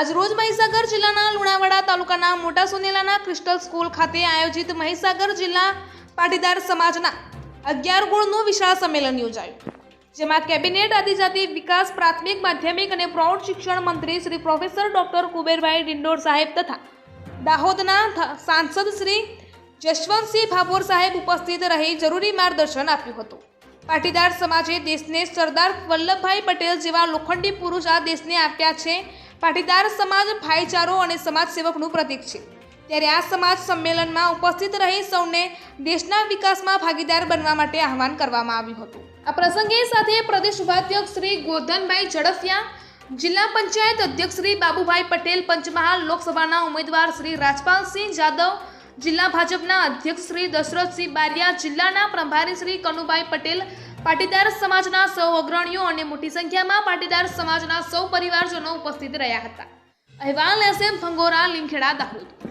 આજરોજ મહીસાગર જિલ્લાના લુણાવાડા તાલુકાના મોટા સોનેલાના ક્રિસ્ટલ સ્કૂલ ખાતે આયોજિત મહીસાગર જિલ્લા પાટીદાર સમાજના અગિયાર ગુણનું વિશાળ સંમેલન યોજાયું, જેમાં કેબિનેટ આદિજાતિ વિકાસ, પ્રાથમિક, માધ્યમિક અને પ્રૌઢ શિક્ષણ મંત્રી શ્રી પ્રોફેસર ડોક્ટર કુબેરભાઈ ડિંડોર સાહેબ તથા દાહોદના સાંસદ શ્રી જશવંતસિંહ ભાભોર સાહેબ ઉપસ્થિત રહી જરૂરી માર્ગદર્શન આપ્યું હતું. પાટીદાર સમાજે દેશને સરદાર વલ્લભભાઈ પટેલ જેવા લોખંડી પુરુષ આ દેશને આપ્યા છે પાટીદાર સમાજ ભાઈચારો અને સમાજ સેવકનું પ્રતીક છે. ત્યારે આ સમાજ સંમેલનમાં ઉપસ્થિત રહી સૌને દેશના વિકાસમાં ભાગીદાર બનવા માટે આહવાન કરવામાં આવ્યું હતું. આ પ્રસંગે સાથે પ્રદેશ ઉપાધ્યક્ષ શ્રી ગોધનભાઈ ઝડફિયા, જિલ્લા પંચાયત અધ્યક્ષ શ્રી બાબુભાઈ પટેલ, પંચમહાલ લોકસભાના ઉમેદવાર શ્રી રાજપાલસિંહ જાદવ જિલ્લા ભાજપના અધ્યક્ષ શ્રી દશરથસિંહ બારિયા, જિલ્લાના પ્રભારી શ્રી કનુભાઈ પટેલ, પાટીદાર સમાજના સૌ અગ્રણીઓ અને મોટી સંખ્યામાં પાટીદાર સમાજના સૌ પરિવારજનો ઉપસ્થિત રહ્યા હતા. અહેવાલ એસએમ ભંગોરા, લીમખેડા, દાહોદ.